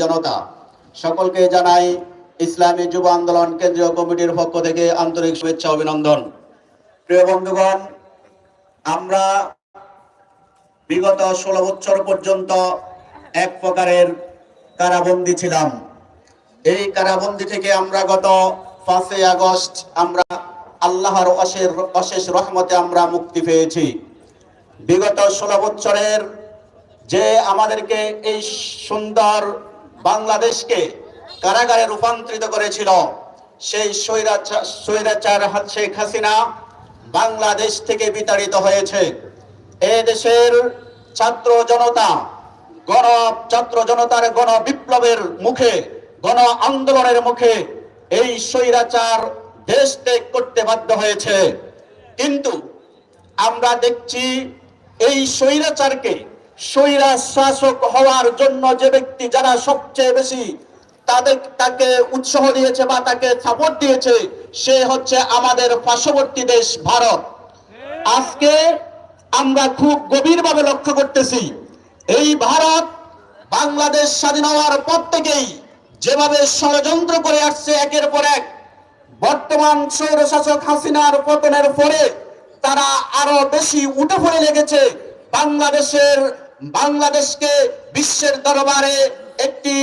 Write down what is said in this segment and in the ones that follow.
জনতা, সকলকে জানাই ইসলামী যুব আন্দোলন কেন্দ্রীয় কমিটির পক্ষ থেকে আন্তরিক শুভেচ্ছা, অভিনন্দন। প্রিয় বন্ধুগণ, আমরা বিগত ষোলো বছর পর্যন্ত এক প্রকারের কারাবন্দী ছিলাম। এই কারাবন্দী থেকে আমরা গত পাঁচই আগস্ট আমরা আল্লাহর অশেষ অশেষ রহমতে আমরা মুক্তি পেয়েছি। বিগত ষোলো বছরের যে আমাদেরকে এই সুন্দর বাংলাদেশকে কারাগারে রূপান্তরিত করেছিল সেই স্বৈরাচার শেখ হাসিনা বাংলাদেশ থেকে বিতাড়িত হয়েছে। এ দেশের ছাত্র জনতা, গণ, ছাত্র জনতার গণ বিপ্লবের মুখে, গণ আন্দোলনের মুখে এই স্বৈরাচার দেশ ত্যাগ করতে বাধ্য হয়েছে। কিন্তু আমরা দেখছি এই স্বৈরাচারকে স্বৈরা শাসক হওয়ার জন্য যে ব্যক্তি যারা সবচেয়ে বেশি তাদের, তাকে উৎসাহ দিয়েছে বা তাকে সাপোর্ট দিয়েছে, সে হচ্ছে আমাদের পার্শ্ববর্তী দেশ ভারত। আজকে আমরা খুব গভীরভাবে লক্ষ্য করতেছি, এই ভারত বাংলাদেশ স্বাধীন হওয়ার পর থেকেই যেভাবে ষড়যন্ত্র করে আসছে একের পর এক, বর্তমান স্বৈরশাসক হাসিনার পতনের পরে তারা আরও বেশি উঠে পড়ে লেগেছে বাংলাদেশের বাংলাদেশকে বিশ্বের দরবারে একটি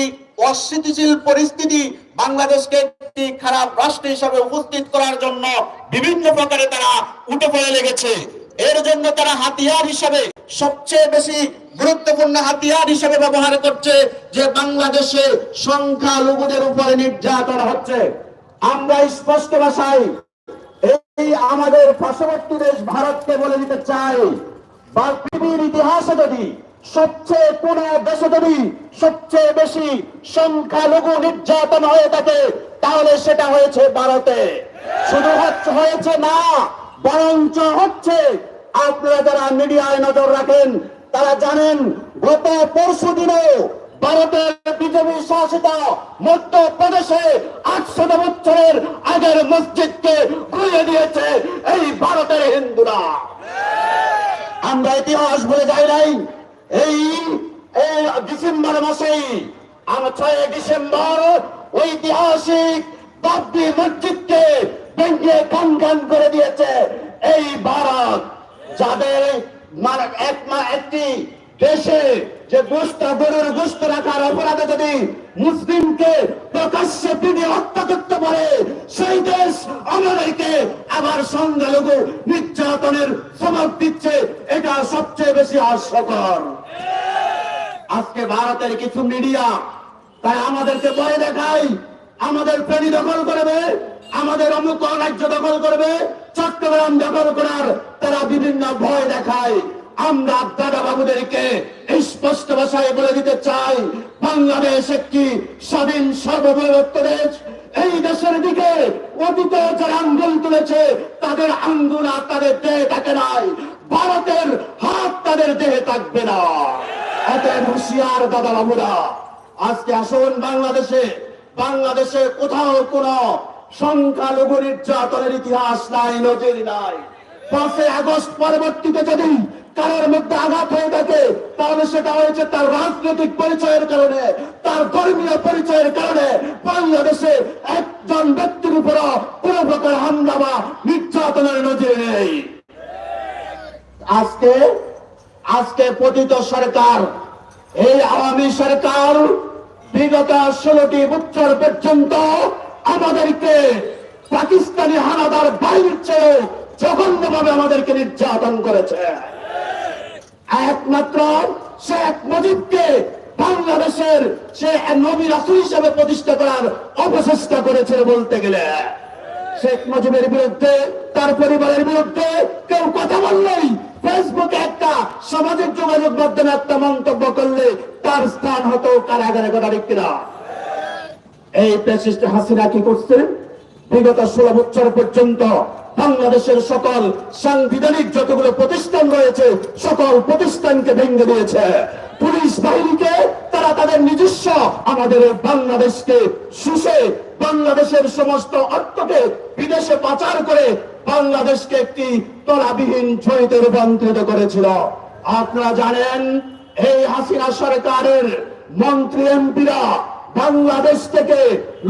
অস্থিতিশীল পরিস্থিতি বাংলাদেশকে একটি খারাপ রাষ্ট্র হিসাবে উপস্থিত করার জন্য বিভিন্ন প্রকারে তারা উঠে পড়ে লেগেছে। এর জন্য তারা হাতিয়ার হিসাবে সবচেয়ে বেশি গুরুত্বপূর্ণ হাতিয়ার হিসাবে ব্যবহার করছে যে বাংলাদেশে সংখ্যালঘুদের উপরে নির্যাতন হচ্ছে। আমরা স্পষ্ট ভাষায় এই আমাদের পার্শ্ববর্তী দেশ ভারতকে বলে দিতে চাই, বা পৃথিবীর ইতিহাসে যদি সবচেয়ে কোন দেশে যদি সবচেয়ে বেশি সংখ্যালঘু নির্যাতন হয়ে থাকে, তাহলে সেটা হয়েছে ভারতে। শুধু হয়েছে না, বরঞ্চ হচ্ছে। আপনারা যারা মিডিয়ায় নজর রাখেন, তারা জানেন, গত পরশু দিনও ভারতের বিজেপি শাসিত মধ্যপ্রদেশে আটশো বছরের আগের মসজিদকে ঘুরিয়ে দিয়েছে এই ভারতের হিন্দুরা। আমরা ইতিহাস বলে যাই নাই এই ডিসেম্বর মাসেই আমরা ছয় ডিসেম্বর ঐতিহাসিক বাবরি মসজিদকে ভেঙে গান গান করে দিয়েছে এই ভারত। যাদের একটি দেশে যে গোষ্ঠ গরুর গোষ্ঠ রাখার অপরাধে যদি মুসলিমকে প্রকাশ্যে পিড়ে হত্যা করতে পারে, সেই দেশ আমাদেরকে আবার সংখ্যালঘু নির্যাতনের সমাপ দিচ্ছে, এটা সবচেয়ে বেশি হাস্যকর। আজকে ভারতের কিছু মিডিয়া তাই আমাদেরকে ভয় দেখায়, আমাদের ফেরি দখল করবে, আমাদের অমুক রাজ্য দখল করবে, চট্টগ্রাম দখল করার তারা বিভিন্ন ভয় দেখায়। আমরা দাদা বাবুদেরকে স্পষ্ট ভাষায় বলে দিতে চাই, বাংলাদেশ একটি স্বাধীন সার্বভৌমত্ব দেশ। এই দেশের দিকে অতীতে যারা আঙ্গুল তুলেছে, তাদের আঙ্গুল আর তাদের দেহে থাকে নাই। ভারতের হাত তাদের দেহে থাকবে না। এত হুশিয়ার দাদা বাবুরা, আজকে আসুন বাংলাদেশে। বাংলাদেশে কোথাও কোন সংখ্যালঘু নির্যাতনের ইতিহাস নাই, নজির নাই। পাঁচই আগস্ট পরবর্তীতে যদি কারোর মধ্যে আঘাত হয়ে থাকে তাহলে সেটা হয়েছে তার রাজনৈতিক পরিচয়ের কারণে, তার ধর্মীয় পরিচয়ের কারণে বাংলাদেশে একজন ব্যক্তির উপর কোন প্রকার হামলা বা নির্যাতনের নজির নেই। আজকে আজকে পতিত সরকার, এই আওয়ামী সরকার বিগত ষোলোটি বছর পর্যন্ত আমাদেরকে পাকিস্তানি হানাদার বাহিনীর চেয়ে জঘন্যভাবে আমাদেরকে নির্যাতন করেছে। একমাত্র শেখ মুজিবকে বাংলাদেশের সে নবী রাসুল হিসেবে প্রতিষ্ঠা করার অপচেষ্টা করেছে বলতে গেলে। শেখ মুজিবের বিরুদ্ধে, তার পরিবারের বিরুদ্ধে কেউ কথা বললেই ফেসবুকে একটা সামাজিক যোগাযোগ মাধ্যমে একটা মন্তব্য করলে তার স্থান হতো কারাগারে, কথা ঠিক কিনা? এই প্রেসিস্ট হাসিনা কি করছে? বিগত ষোলো বছর পর্যন্ত বাংলাদেশের সকল সাংবিধানিক যতগুলো প্রতিষ্ঠান রয়েছে, সকল প্রতিষ্ঠানকে ভেঙে দিয়েছে। পুলিশ বাহিনীকে তারা তাদের নিজস্ব আমাদের বাংলাদেশকে শুষে, বাংলাদেশের সমস্ত অর্থকে বিদেশে পাচার করে বাংলাদেশকে একটি তলাবিহীন ছয়তে রূপান্তরিত করেছিল। আপনারা জানেন, এই হাসিনা সরকারের মন্ত্রী এমপিরা বাংলাদেশ থেকে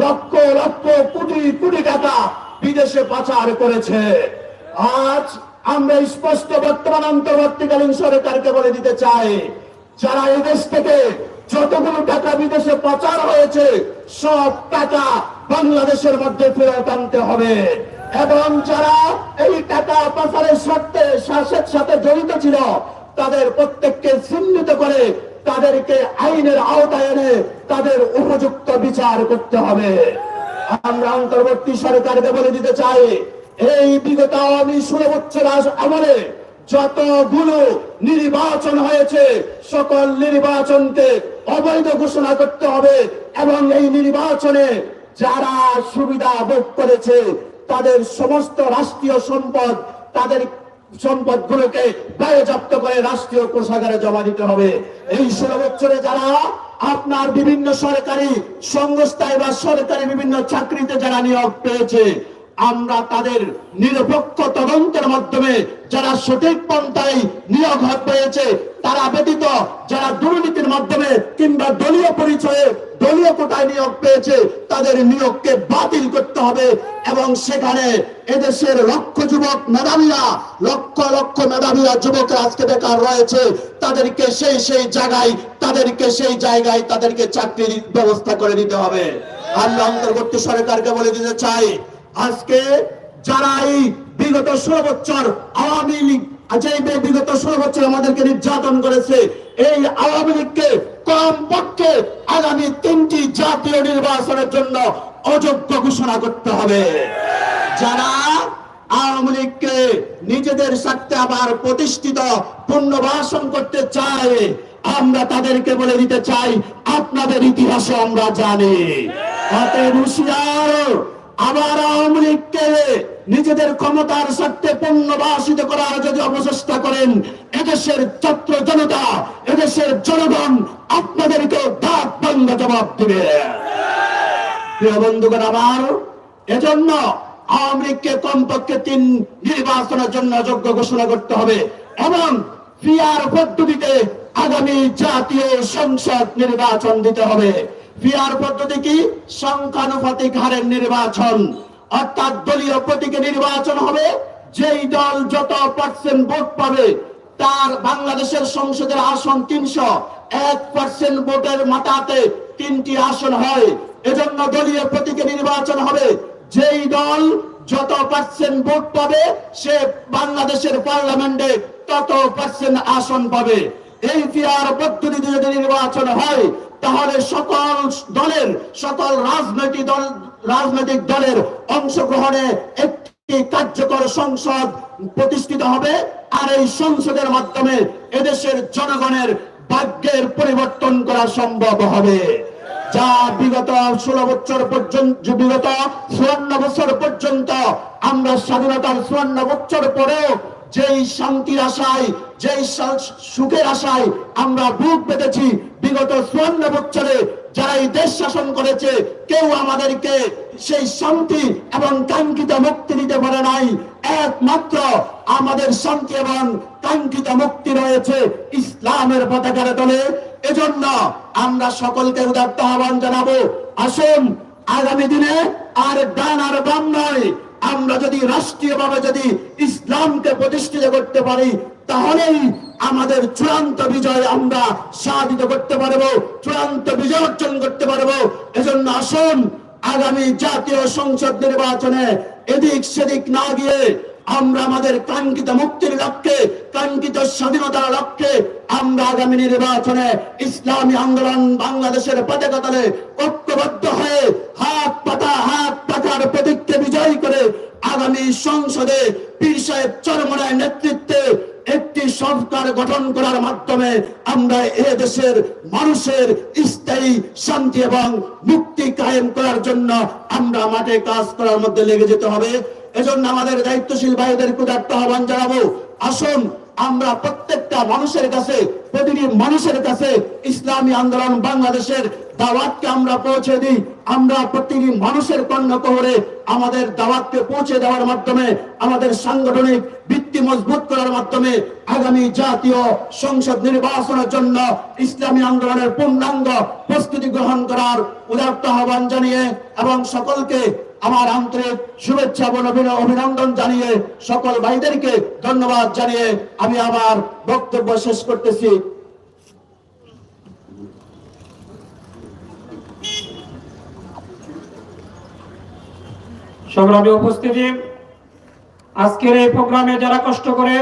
লক্ষ লক্ষ কোটি কোটি টাকা বিদেশে পাচার করেছে। আজ আমরা স্পষ্ট বর্তমান অন্তর্বর্তীকালীন সরকারকে বলে দিতে চাই, যারা এই দেশ থেকে যতগুলো টাকা বিদেশে পাচার হয়েছে, সব টাকা বাংলাদেশের মধ্যে ফেরত আনতে হবে। এবং যারা এই টাকা পাচারের সাথে শাসের সাথে জড়িত ছিল, তাদের প্রত্যেককে চিহ্নিত করে তাদেরকে আইনের আওতায় এনে তাদের উপযুক্ত বিচার করতে হবে। আমরা অন্তর্বর্তী সরকারকে বলে দিতে চাই, এই বিগত আমলে যতগুলো নির্বাচন হয়েছে, সকল নির্বাচনকে অবৈধ ঘোষণা করতে হবে এবং এই নির্বাচনে যারা সুবিধা ভোগ করেছে, তাদের সমস্ত রাষ্ট্রীয় সম্পদ তাদের সম্পদগুলোকে বায়োজাপ্ত করে রাষ্ট্রীয় কোষাগারে জমা দিতে হবে। এই ষোলো বছরে যারা আপনার বিভিন্ন সরকারি সংস্থায় বা সরকারি বিভিন্ন চাকরিতে যারা নিয়োগ পেয়েছে আমরা তাদের নিরপেক্ষ তদন্তের মাধ্যমে যারা সঠিক পন্থায় নিয়োগ হয়ে পেয়েছে, তারা ব্যতীত যারা দুর্নীতির মাধ্যমে কিংবা দলীয় পরিচয়ে দলীয় কোটায় নিয়োগ পেয়েছে, তাদের নিয়োগকে বাতিল করতে হবে এবং সেখানে এদেশের লক্ষ যুবক মেধাবীরা, লক্ষ লক্ষ মেধাবীরা, যুবকরা আজকে বেকার রয়েছে, তাদেরকে সেই সেই জায়গায়, তাদেরকে সেই জায়গায় তাদেরকে চাকরির ব্যবস্থা করে দিতে হবে। আমরা অন্তর্বর্তী সরকারকে বলে দিতে চাই আজকে যারা এই বিগত ষোলো বছর আওয়ামী লীগ যে বিগত ষোলো বছর আমাদেরকে নির্যাতন করেছে, এই আওয়ামী লীগকে কম পক্ষে আগামী তিনটি জাতীয় নির্বাচনের জন্য অযোগ্য ঘোষণা করতে হবে। যারা আওয়ামী লীগকে নিজেদের স্বার্থে আবার প্রতিষ্ঠিত, পুনর্বাসন করতে চায়, আমরা তাদেরকে বলে দিতে চাই, আপনাদের ইতিহাসে আমরা জানি। অতএব হুঁশিয়ার! আবার আওয়ামী লীগকে নিজেদের ক্ষমতার স্বার্থে পুনর্বাসিত করার যদি অপচেষ্টা করেন, এদেশের ছাত্র জনতা, এদেশের জনগণ আপনাদেরকে দাঁত বন্ধ জবাব দিবে। প্রিয় বন্ধুগণ আমার এজন্য আওয়ামী লীগকে কমপক্ষে তিন নির্বাচনের জন্য যোগ্য ঘোষণা করতে হবে এবং পদ্ধতিতে আগামী জাতীয় সংসদ নির্বাচন দিতে হবে। পিয়ার পদ্ধতি কি? সংখ্যানুপাতিক হারের নির্বাচন। অর্থাৎ দলীয় প্রতীকে নির্বাচন হবে। যেই দল যত পার্সেন্ট ভোট পাবে, তার বাংলাদেশের সংসদের আসন তিনশো। এক পার্সেন্ট ভোটের মাথাতে তিনটি আসন হয়। এজন্য দলীয় প্রতীকে নির্বাচন হবে। যেই দল যত পার্সেন্ট ভোট পাবে, সে বাংলাদেশের পার্লামেন্টে তত পার্সেন্ট আসন পাবে। এই পিয়ার পদ্ধতিতে যদি নির্বাচন হয় তাহলে সকল দলের, সকল রাজনৈতিক দল, রাজনৈতিক দলের অংশগ্রহণে একটি কার্যকর সংসদ প্রতিষ্ঠিত হবে। আর এই সংসদের মাধ্যমে এদেশের জনগণের ভাগ্যের পরিবর্তন করা সম্ভব হবে। যা বিগত ষোলো বছর পর্যন্ত বিগত চুয়ান্ন বছর পর্যন্ত আমরা স্বাধীনতার চুয়ান্ন বছর পরেও যেই শান্তির আশায়, যেই সুখের আশায় আমরা বুক পেতেছি বিগত চুয়ান্ন বছরে যারা এই দেশ শাসন করেছে, কেউ আমাদেরকে সেই শান্তি এবং কাঙ্ক্ষিত মুক্তি দিতে পারে নাই। একমাত্র আমাদের শান্তি এবং কাঙ্ক্ষিত মুক্তি রয়েছে ইসলামের পতাকার তলে। এজন্য আমরা সকলকে উদাত্ত আহ্বান জানাব, আসুন আগামী দিনে আর ডান আর বাম নয় আমরা যদি রাষ্ট্রীয়ভাবে যদি ইসলামকে প্রতিষ্ঠিত করতে পারি, তাহলেই আমাদের চূড়ান্ত বিজয় আমরা সাধিত করতে পারব, চূড়ান্ত বিজয় অর্জন করতে পারব। এজন্য আসুন, আগামী জাতীয় সংসদ নির্বাচনে এদিক সেদিক না গিয়ে আমরা আমাদের কাঙ্ক্ষিত মুক্তির লক্ষ্যে, কাঙ্ক্ষিত স্বাধীনতার লক্ষ্যে আমরা আগামী নির্বাচনে ইসলামী আন্দোলন বাংলাদেশের পতাকা তলে ঐক্যবদ্ধ হয়ে হাত পাতা হাত পাতার প্রতীককে বিজয় করে আগামী সংসদে পীর সাহেব চরমনায় নেতৃত্বে একটি সরকার গঠন করার মাধ্যমে আমরা এ দেশের মানুষের স্থায়ী শান্তি এবং মুক্তি কায়েম করার জন্য আমরা মাঠে কাজ করার মধ্যে লেগে যেতে হবে। এজন্য আমাদের দায়িত্বশীল ভাইদের ক্ষুদার্ত আহ্বান জানাব। আসুন আমরা প্রত্যেকটা মানুষের কাছে, প্রতিটি মানুষের কাছে ইসলামী আন্দোলন বাংলাদেশের দাওয়াতকে আমরা পৌঁছে দিই। আমরা প্রতিটি মানুষের কর্ণকহরে আমাদের দাওয়াতকে পৌঁছে দেওয়ার মাধ্যমে, আমাদের সাংগঠনিক ভিত্তি মজবুত করার মাধ্যমে আগামী জাতীয় সংসদ নির্বাচনের জন্য ইসলামী আন্দোলনের পূর্ণাঙ্গ প্রস্তুতি গ্রহণ করার উদার্ত আহ্বান জানিয়ে এবং সকলকে আমার আন্তরিক শুভেচ্ছা এবং অভিনন্দন জানিয়ে সকল ভাইদেরকে ধন্যবাদ জানিয়ে আমি আমার বক্তব্য শেষ করতেছি। সংগ্রামী উপস্থিতি, আজকের এই প্রোগ্রামে যারা কষ্ট করে